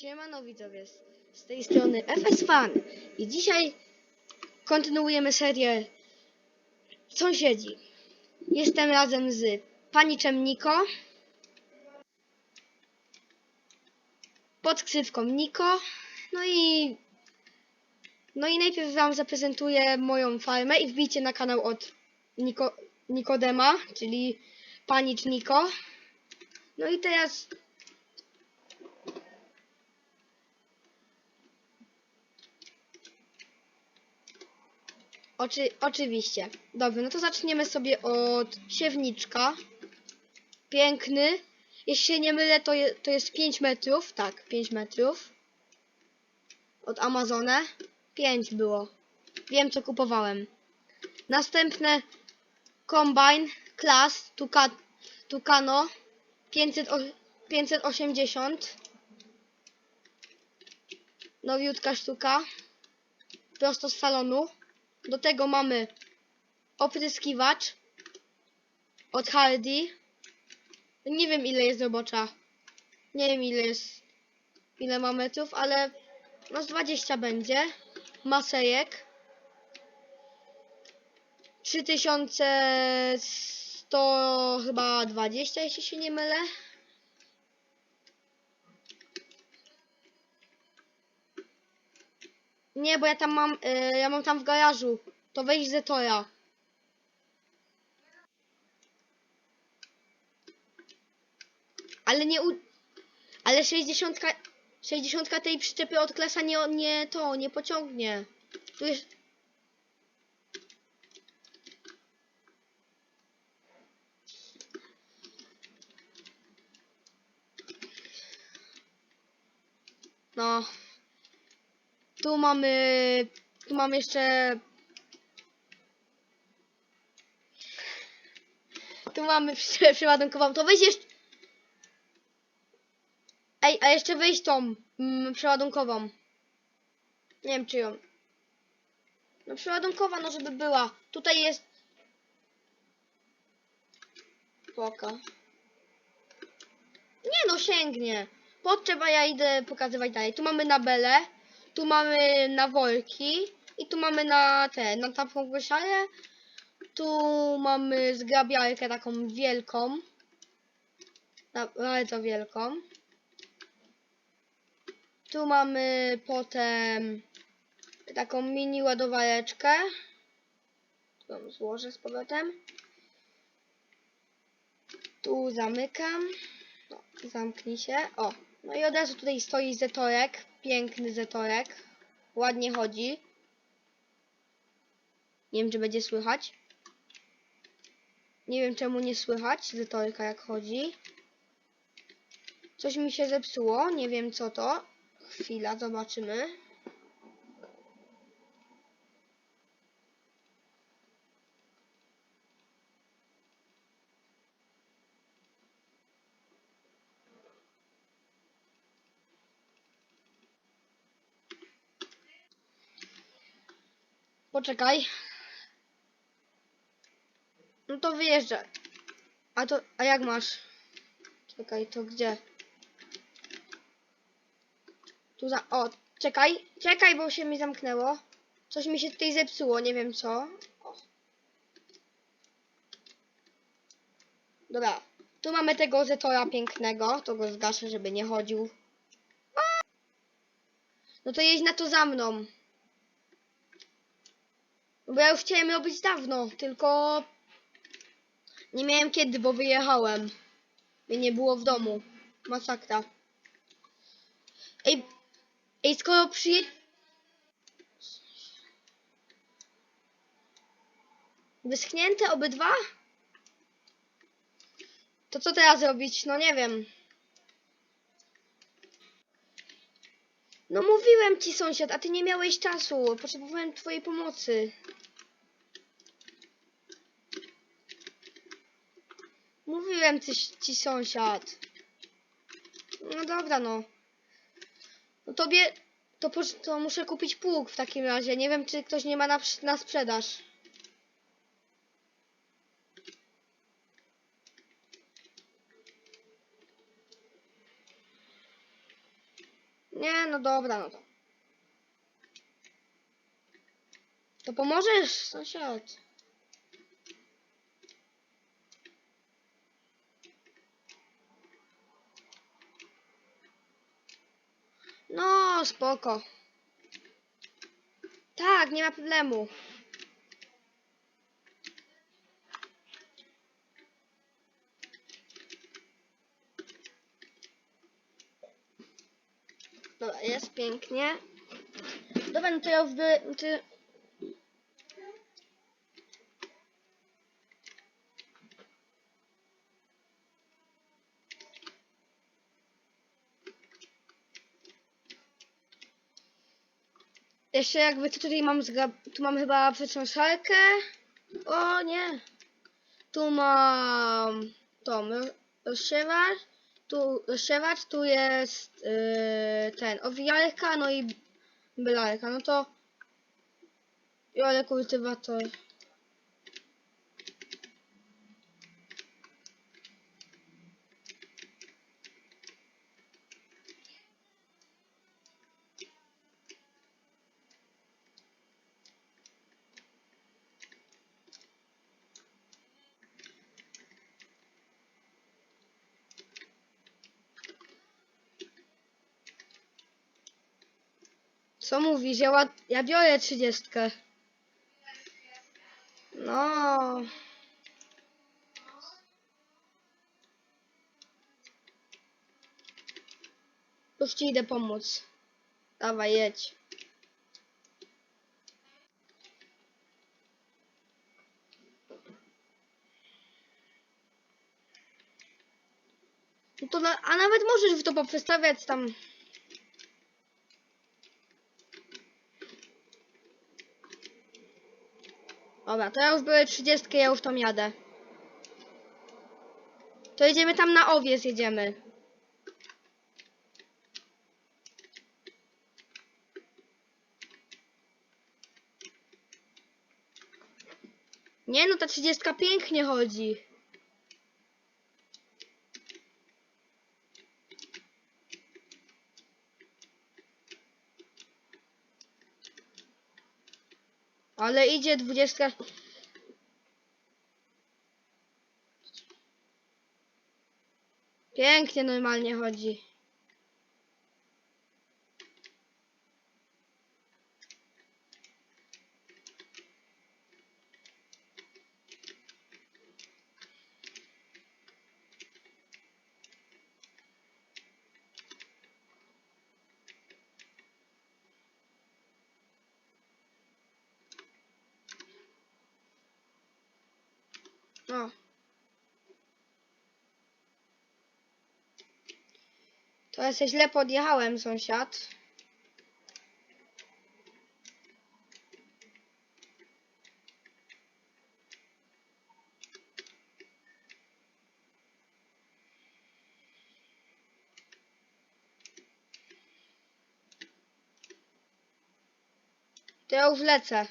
Siemano widzowie, z- tej strony FS Fan i dzisiaj kontynuujemy serię Sąsiedzi. Jestem razem z paniczem Niko, pod ksywką Niko, no i no i najpierw wam zaprezentuję moją farmę i wbijcie na kanał od Niko, Nikodema, czyli panicz Niko. No i teraz Oczy, oczywiście. Dobrze, no to zaczniemy sobie od siewniczka. Piękny. Jeśli się nie mylę, to, je, to jest 5 metrów. Tak, 5 metrów. Od Amazona. 5 było. Wiem, co kupowałem. Następne Combine Class Tuca, Tucano 500, o- 580. Nowiutka sztuka. Prosto z salonu. Do tego mamy opryskiwacz od Hardy. Nie wiem ile jest robocza. Nie wiem ile jest, ile ma metrów, ale no z 20 będzie. Masejek. 3100 chyba 20 jeśli się nie mylę. Nie, bo ja tam mam, y, ja mam tam w garażu. To weź Zetora. Ale nie u... Ale 60, 60 tej przyczepy od klasa nie, nie to, nie pociągnie. Tu jest... No. Tu mamy, tu mam jeszcze, tu mamy przeładunkową, to weź jeszcze, ej, a jeszcze weź tą mm, przeładunkową, nie wiem czy ją, no przeładunkowa, no żeby była, tutaj jest, poka, nie no sięgnie, podczep, a ja idę pokazywać dalej, tu mamy na belę, tu mamy na worki i tu mamy na te, na taką wysiarę. Tu mamy zgrabiarkę taką wielką. Bardzo wielką. Tu mamy potem taką mini ładowareczkę. Ją złożę z powrotem. Tu zamykam. No, zamknij się. O, no i od razu tutaj stoi zetorek. Piękny zetorek. Ładnie chodzi. Nie wiem, czy będzie słychać. Nie wiem, czemu nie słychać zetorka jak chodzi. Coś mi się zepsuło. Nie wiem, co to. Chwila, zobaczymy. Poczekaj. No to wyjeżdżaj. A to, a jak masz? Czekaj, to gdzie? Tu za, o, czekaj, czekaj, bo się mi zamknęło. Coś mi się tutaj zepsuło, nie wiem co. Dobra, tu mamy tego Zetora pięknego, to go zgaszę, żeby nie chodził. No to jedź na to za mną. Bo ja już chciałem robić dawno, tylko nie miałem kiedy, bo wyjechałem. Mnie nie było w domu. Masakra. Ej, ej skoro przyje... Wyschnięte obydwa? To co teraz robić? No nie wiem. No mówiłem ci sąsiad, a ty nie miałeś czasu. Potrzebowałem twojej pomocy. Mówiłem ci, ci sąsiad. No dobra, no. No tobie, to, to muszę kupić pług w takim razie. Nie wiem, czy ktoś nie ma na, na sprzedaż. Nie, no dobra, no to. To pomożesz, sąsiad. No, spoko. Tak, nie ma problemu. Dobra, jest pięknie. Dobra, no to ja wby... Ty... Jeszcze jakby tu tutaj mam zgra... tu mam chyba przetrząsalkę. O nie. Tu mam tą ro- rozsiewacz. Tu rozsiewacz, tu jest yy, ten owijalka, no i bylarka. No to biorę kultywator. Ja, ład... ja biorę trzydziestkę. No. Już ci idę pomóc. Dawaj, jedź. No to na... A nawet możesz w to poprzestawiać tam. Dobra, to ja już były 30, ja już tam jadę. To jedziemy tam na owiec, jedziemy. Nie no, ta 30 pięknie chodzi. Ale idzie 20. Pięknie normalnie chodzi. No. Ja się źle podjechałem, sąsiad. To ja już lecę.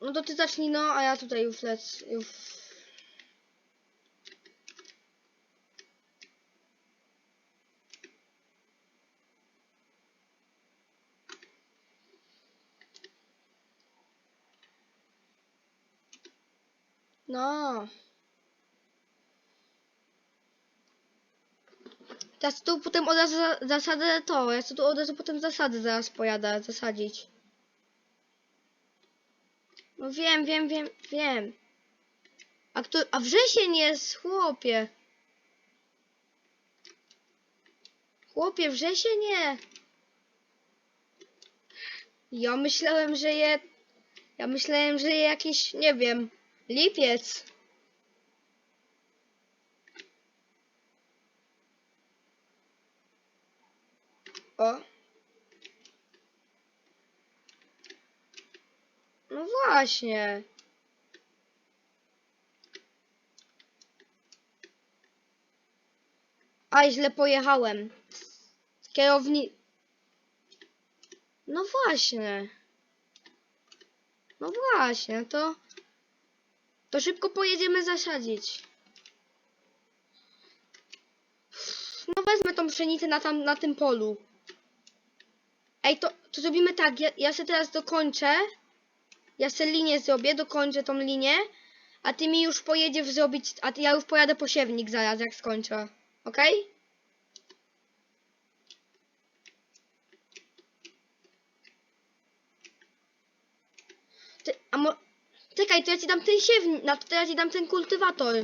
No, to ty zacznij, no, a ja tutaj już lecę. Już. No. Teraz tu potem od razu za- zasadzę to. Ja tu od razu potem zasady zaraz pojadę zasadzić. No wiem, wiem, wiem, wiem. A kto, a wrzesień jest, chłopie. Chłopie, wrzesień nie. Ja myślałem, że je... Ja myślałem, że je jakiś, nie wiem, lipiec. O. No właśnie. A, źle pojechałem. Kierowni... No właśnie. No właśnie, to... To szybko pojedziemy zasadzić. No wezmę tą pszenicę na, tam, na tym polu. Ej, to, to zrobimy tak, ja, ja sobie teraz dokończę. Ja sobie linię zrobię, dokończę tą linię. A ty mi już pojedziesz zrobić, a ty, ja już pojadę po siewnik zaraz, jak skończę. Okej? Ty, a mo... Czekaj, to ja ci dam ten siewnik, na to ja ci dam ten kultywator.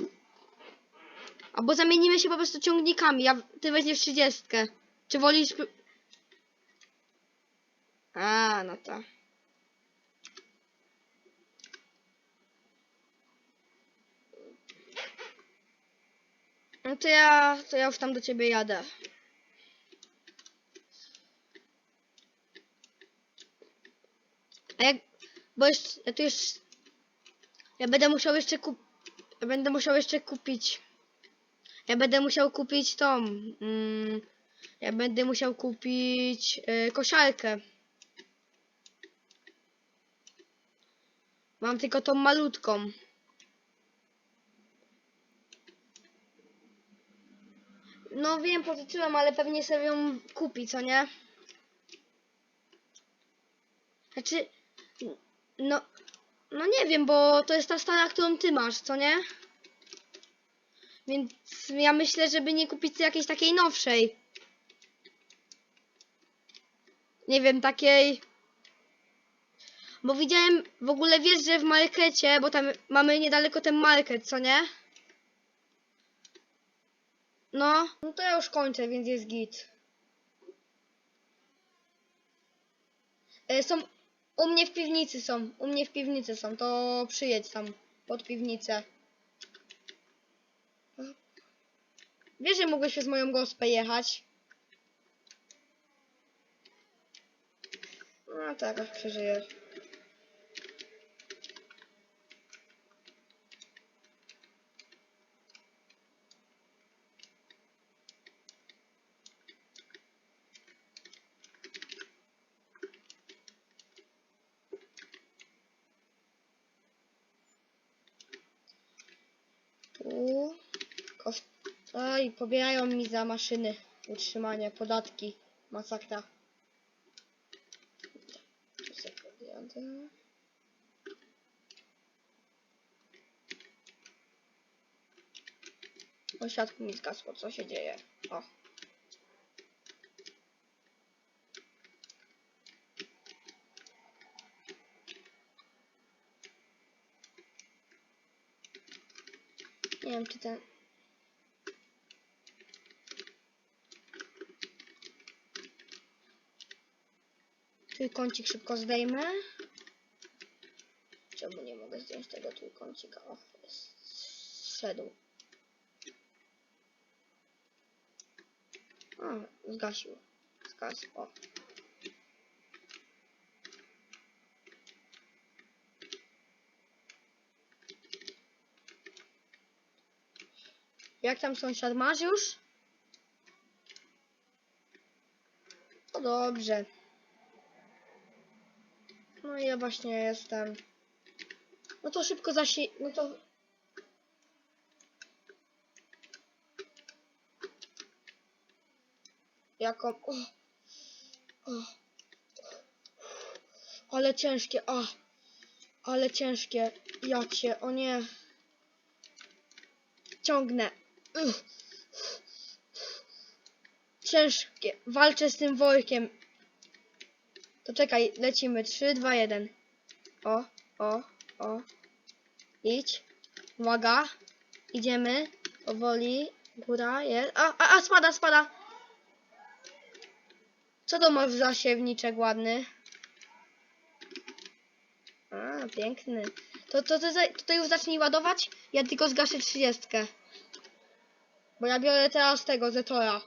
Albo zamienimy się po prostu ciągnikami, ja, ty weźmiesz 30. Czy wolisz... A, no to... No to ja, to ja już tam do ciebie jadę. A jak, bo jeszcze, ja tu ja będę musiał jeszcze kup, ja będę musiał jeszcze kupić, ja będę musiał kupić tą, mm, ja będę musiał kupić y, kosiarkę. Mam tylko tą malutką. No wiem, pożyczyłem, ale pewnie sobie ją kupi, co nie? Znaczy, no, no nie wiem, bo to jest ta stara, którą ty masz, co nie? Więc ja myślę, żeby nie kupić jakiejś takiej nowszej. Nie wiem, takiej... Bo widziałem, w ogóle wiesz, że w markecie, bo tam mamy niedaleko ten market, co nie? No, no to ja już kończę, więc jest git. E, są, u mnie w piwnicy są, u mnie w piwnicy są, to przyjedź tam, pod piwnicę. Wiesz, że mogłeś przez moją gospę jechać? No tak, aż przeżyjesz. Tu. Koszt... Oj, pobierają mi za maszyny utrzymania, podatki. Masakra. Tu sobie podjadę. O, światło mi zgasło, co się dzieje? O. Nie wiem, czy ten... Trójkącik szybko zdejmę. Czemu nie mogę zdjąć tego trójkącika? O, jest. Zszedł. O, zgasił. Zgasł. O. Jak tam sąsiad masz już? No dobrze. No ja właśnie jestem. No to szybko zasi... No to... Jaką... Ale ciężkie, a. Ale ciężkie. Ja cię, o nie. Ciągnę. Ciężkie. Walczę z tym workiem. To czekaj, lecimy. 3, 2, 1. O, o, o. Idź. Uwaga. Idziemy. Powoli. Góra jest. A, a, a, spada, spada. Co to masz za siewniczek ładny? A, piękny. To, to, to, to tutaj już zacznij ładować. Ja tylko zgaszę 30. Bo ja biorę teraz tego Zetora.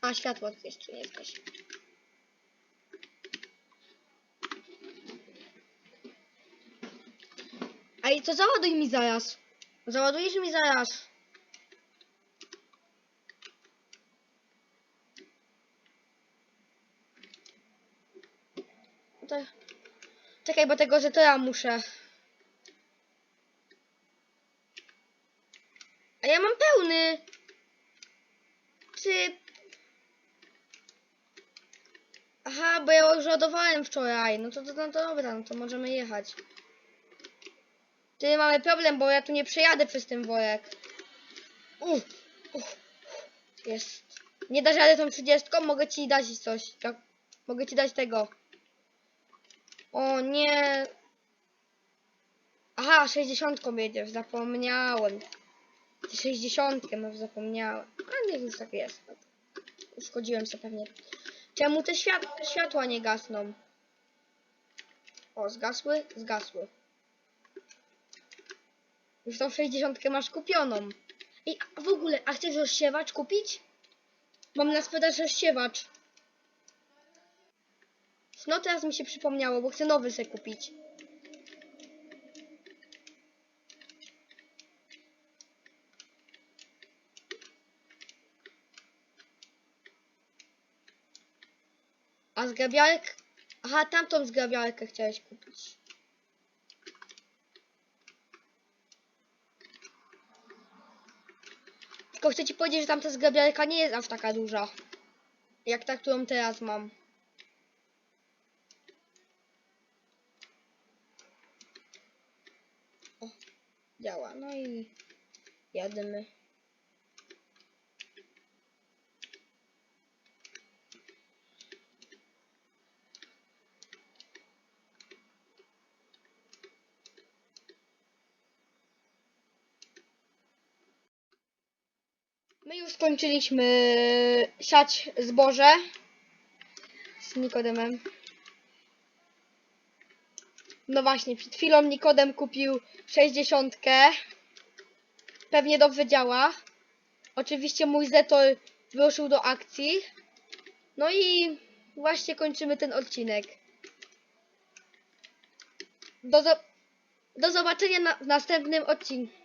A, światło jeszcze nie zgasi. Ej, to załaduj mi zaraz. Załadujesz mi zaraz. Czekaj, bo tego, że to ja muszę. A ja mam pełny. Czy... Aha, bo ja już ładowałem wczoraj. No to, to, no to dobra, no to możemy jechać. Ty mamy problem, bo ja tu nie przejadę przez ten worek. Uff, uff. Jest. Nie dasz rady tą 30, mogę ci dać coś. Tak? Mogę ci dać tego. O nie. Aha, 60 jedziesz, zapomniałem. Ty 60 masz, zapomniałem. A niech już tak jest. Uszkodziłem się pewnie. Czemu te świat światła nie gasną? O, zgasły? Zgasły. Już tą 60 masz kupioną. Ej, a w ogóle, a chcesz rozsiewacz kupić? Mam na sprzedaż rozsiewacz. No teraz mi się przypomniało, bo chcę nowy sobie kupić. A zgrabiarek? Aha, tamtą zgrabiarkę chciałeś kupić. Tylko chcę ci powiedzieć, że tamta zgrabiarka nie jest aż taka duża. Jak ta, którą teraz mam. O, działa. No i jademy. My już skończyliśmy siać zboże z Nikodemem. No właśnie, przed chwilą Nikodem kupił 60. Pewnie dobrze działa. Oczywiście mój Zetor wyruszył do akcji. No i właśnie kończymy ten odcinek. Do, do zobaczenia na w następnym odcinku.